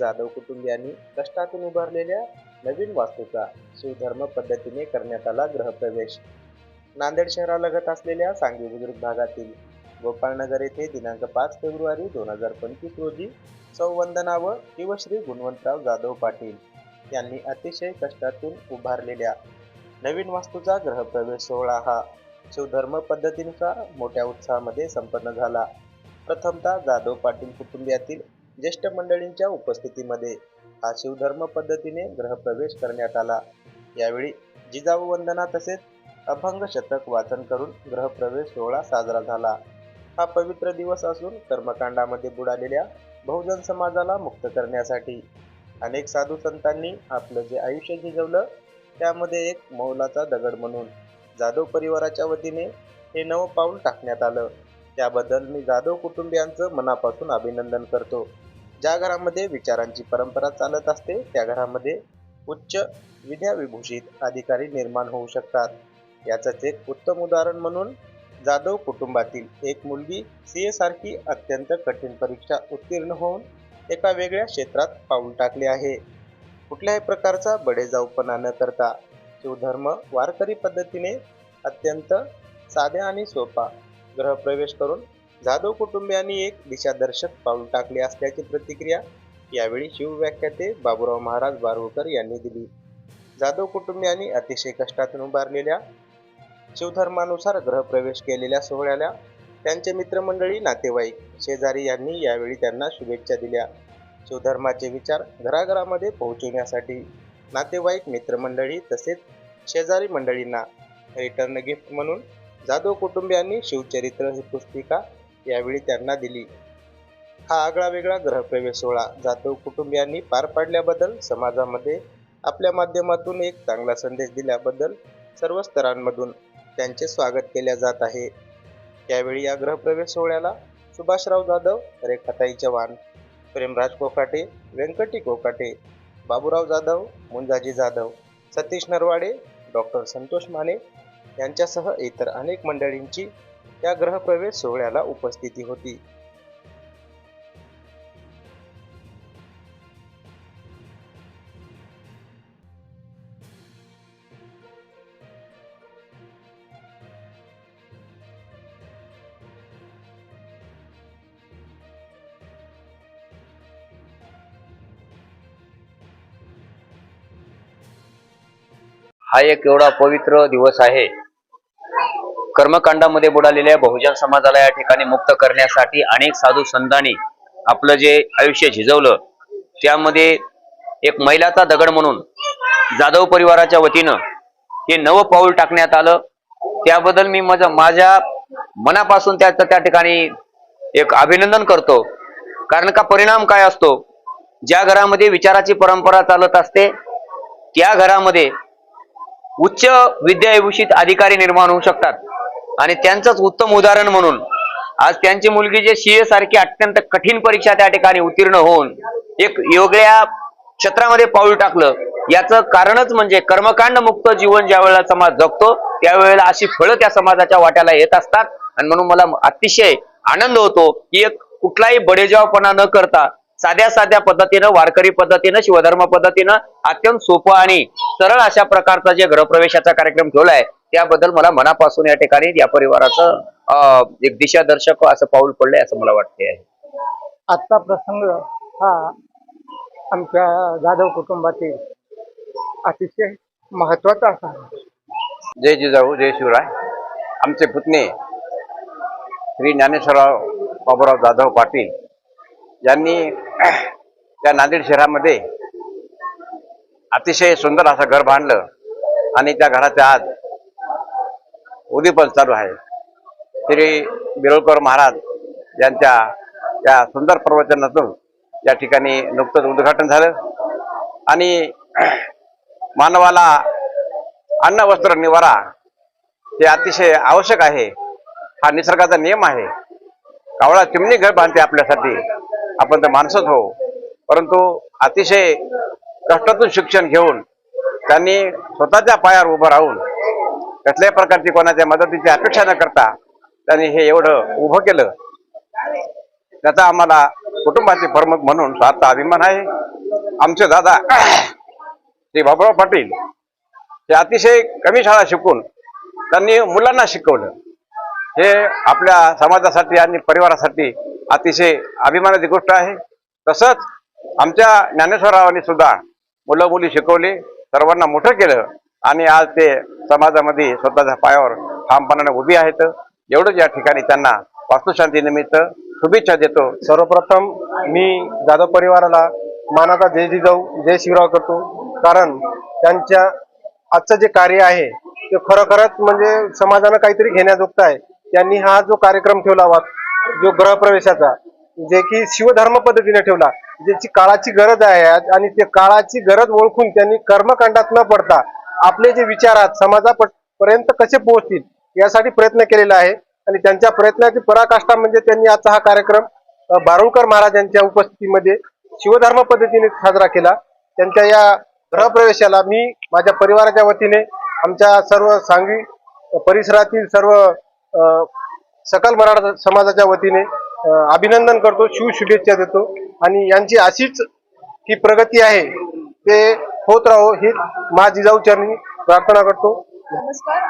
जाधव कुटुंबियांनी कष्टातून उभारलेल्या नवीन वास्तूचा सुधर्म पद्धतीने करण्यात आला गृहप्रवेश. नांदेड शहरालगत असलेल्या सांगवी बुद्रुक भागातील गोपाळनगर येथे दिनांक पाच फेब्रुवारी दोन हजार पंचवीस रोजी सौवंदना व शिवश्री गुणवंतराव जाधव पाटील यांनी अतिशय कष्टातून उभारलेल्या नवीन वास्तूचा ग्रहप्रवेश सोहळा हा शिवधर्म पद्धतीनुसार मोठ्या उत्साहामध्ये संपन्न झाला. प्रथमतः जाधव पाटील कुटुंबियातील ज्येष्ठ मंडळींच्या उपस्थितीमध्ये हा शिवधर्म पद्धतीने ग्रहप्रवेश करण्यात आला. यावेळी जिजाऊ वंदना तसेच अभंग शतक वाचन करून ग्रहप्रवेश सोहळा साजरा झाला. हा पवित्र दिवस असून कर्मकांडामध्ये बुडालेल्या बहुजन समाजाला मुक्त करण्यासाठी अनेक साधू संतांनी आपलं जे आयुष्य झिजवलं त्यामध्ये एक मौलाचा दगड म्हणून जाधव परिवाराच्या वतीने हे नवं पाऊल टाकण्यात आलं. त्याबद्दल मी जाधव कुटुंबियांचं मनापासून अभिनंदन करतो. ज्या घरामध्ये विचारांची परंपरा चालत असते त्या घरामध्ये उच्च विद्याविभूषित अधिकारी निर्माण होऊ शकतात. याचंच एक उत्तम उदाहरण म्हणून जाधव कुटुंबातील एक मुलगी सी ए सारखी अत्यंत कठीण परीक्षा उत्तीर्ण होऊन एका वेगळ्या क्षेत्रात पाऊल टाकले आहे. कुठल्याही प्रकारचा बडेजाऊपणा न करता शिवधर्म वारकरी पद्धतीने अत्यंत साध्या आणि सोपा गृहप्रवेश करून जाधव कुटुंबियांनी एक दिशादर्शक पाऊल टाकले असल्याची प्रतिक्रिया यावेळी शिवव्याख्याते बाबूराव महाराज बारवकर यांनी दिली. जाधव कुटुंबियांनी अतिशय कष्टातून उभारलेल्या शिवधर्मानुसार ग्रहप्रवेश केलेल्या सोहळ्याला त्यांचे मित्रमंडळी नातेवाईक शेजारी यांनी यावेळी त्यांना शुभेच्छा दिल्या. शिवधर्माचे विचार घराघरामध्ये पोहोचवण्यासाठी नातेवाईक मित्रमंडळी तसेच शेजारी मंडळींना रिटर्न गिफ्ट म्हणून जाधव कुटुंबियांनी शिवचरित्र ही पुस्तिका यावेळी त्यांना दिली. हा आगळा वेगळा ग्रहप्रवेश सोहळा जाधव कुटुंबियांनी पार पाडल्याबद्दल समाजामध्ये आपल्या माध्यमातून एक चांगला संदेश दिल्याबद्दल सर्व स्तरांमधून त्यांचे स्वागत केले जात आहे. त्यावेळी या ग्रहप्रवेश सोहळ्याला सुभाषराव जाधव रेखाताई चव्हाण प्रेमराज कोकाटे व्यंकटी कोकाटे बाबूराव जाधव मुंजाजी जाधव सतीश नरवाडे डॉक्टर संतोष माने यांच्यासह इतर अनेक मंडळींची या ग्रहप्रवेश सोहळ्याला उपस्थिती होती. हा एक एवढा पवित्र दिवस आहे. कर्मकांडामध्ये बुडालेल्या बहुजन समाजाला या ठिकाणी मुक्त करण्यासाठी अनेक साधू संतांनी आपलं जे आयुष्य झिजवलं त्यामध्ये एक महिलाचा दगड म्हणून जाधव परिवाराच्या वतीनं हे नवं पाऊल टाकण्यात आलं. त्याबद्दल मी माझ्या माझ्या मनापासून त्याचं त्या ठिकाणी एक अभिनंदन करतो. कारण का परिणाम काय असतो? ज्या घरामध्ये विचाराची परंपरा चालत असते त्या घरामध्ये उच्च विद्याविभूषित अधिकारी निर्माण होऊ शकतात. आणि त्यांचंच उत्तम उदाहरण म्हणून आज त्यांची मुलगी जे सीए सारखी अत्यंत कठीण परीक्षा त्या ठिकाणी उत्तीर्ण होऊन एक वेगळ्या क्षेत्रामध्ये पाऊल टाकलं याचं कारणच म्हणजे कर्मकांड मुक्त जीवन ज्या वेळेला समाज जगतो त्यावेळेला अशी फळं त्या समाजाच्या वाट्याला येत असतात. आणि म्हणून मला अतिशय आनंद होतो की एक कुठलाही बडेजावपणा न करता साध्या साध्या पद्धतीनं वारकरी पद्धतीनं शिवधर्म पद्धतीनं अत्यंत सोपं आणि सरळ अशा प्रकारचा जे गृहप्रवेशाचा कार्यक्रम ठेवलाय त्याबद्दल मला मनापासून या ठिकाणी या परिवाराचं एक दिशादर्शक असं पाऊल पडलंय असं मला वाटतंय. आजचा प्रसंग हा आमच्या जाधव कुटुंबातील अतिशय महत्त्वाचा असा आहे. जय जिजाऊ जय शिवराय. आमचे पुतणे श्री ज्ञानेश्वरराव बाबूराव जाधव पाटील यांनी त्या नांदेड शहरामध्ये अतिशय सुंदर असं घर बांधलं आणि त्या घराच्या आज चालू आहे. श्री बिरोळकर महाराज यांच्या त्या सुंदर प्रवचनातून या ठिकाणी नुकतंच उद्घाटन झालं. आणि मानवाला अन्न वस्त्र निवारा हे अतिशय आवश्यक आहे. हा निसर्गाचा नियम आहे. कावळा चिमणी घर बांधते आपल्यासाठी. आपण तर माणसंच हो. परंतु अतिशय कष्टातून शिक्षण घेऊन त्यांनी स्वतःच्या पायावर उभं राहून कसल्याही प्रकारची कोणाच्या मदतीची अपेक्षा न करता त्यांनी हे एवढं उभं केलं. त्याचा आम्हाला कुटुंबाचे प्रमुख म्हणून स्वार्थ अभिमान आहे. आमचे दादा श्री बाबुराव पाटील हे अतिशय कमी शाळा शिकून त्यांनी मुलांना शिकवलं. हे आपल्या समाजासाठी आणि परिवारासाठी अतिशय अभिमानाची गोष्ट आहे. तसंच आमच्या ज्ञानेश्वररावांनी सुद्धा मुलं मुली शिकवली सर्वांना मोठं केलं. आणि आज ते समाजामध्ये स्वतःच्या पायावर ठामपणाने उभी आहेत. एवढंच या ठिकाणी त्यांना वास्तुशांतीनिमित्त शुभेच्छा देतो. सर्वप्रथम मी जाधव परिवाराला मानाचा जय जिजाऊ जय शिवराव करतो. कारण त्यांच्या आजचं जे कार्य आहे ते खरोखरच म्हणजे समाजानं काहीतरी घेण्याजोगतं आहे. त्यांनी हा जो कार्यक्रम ठेवला वा जो ग्रहप्रवेशाचा जे की शिवधर्म पद्धतीने ठेवला ज्याची काळाची गरज आहे आज आणि ते काळाची गरज ओळखून त्यांनी कर्मकांडात न पडता आपले जे विचार आहेत समाजापर्यंत कसे पोहोचतील यासाठी प्रयत्न केलेला आहे. आणि त्यांच्या प्रयत्नाची पराकाष्ठा म्हणजे त्यांनी आजचा हा कार्यक्रम अ, बारुळकर महाराजांच्या उपस्थितीमध्ये शिवधर्म पद्धतीने साजरा केला. त्यांच्या या गृहप्रवेशाला मी माझ्या परिवाराच्या वतीने आमच्या सर्व सांगवी परिसरातील सर्व सकल मराठा समाजाच्या वतीने अभिनंदन करतो शिव शुभेच्छा देतो. आणि यांची अशीच ही प्रगती आहे ते होत राहो ही मा जिजाऊ चरणी प्रार्थना करतो. नमस्कार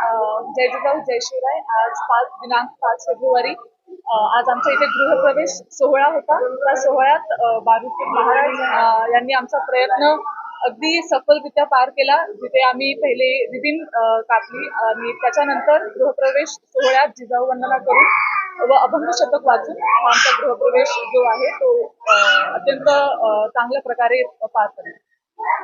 जय जिजाऊ जय शिवराय. आज पाच दिनांक पाच फेब्रुवारी. आज आमच्या इथे गृहप्रवेश सोहळा होता. त्या सोहळ्यात अं, महाराज यांनी आमचा प्रयत्न अगदी सफलरित्या पार केला जिथे आम्ही पहिले रिबिन कापली आणि त्याच्यानंतर गृहप्रवेश सोहळ्यात जिजाऊ वंदना करून व अभंग शतक वाचून हा आमचा गृहप्रवेश जो आहे तो अत्यंत चांगल्या प्रकारे पार करेल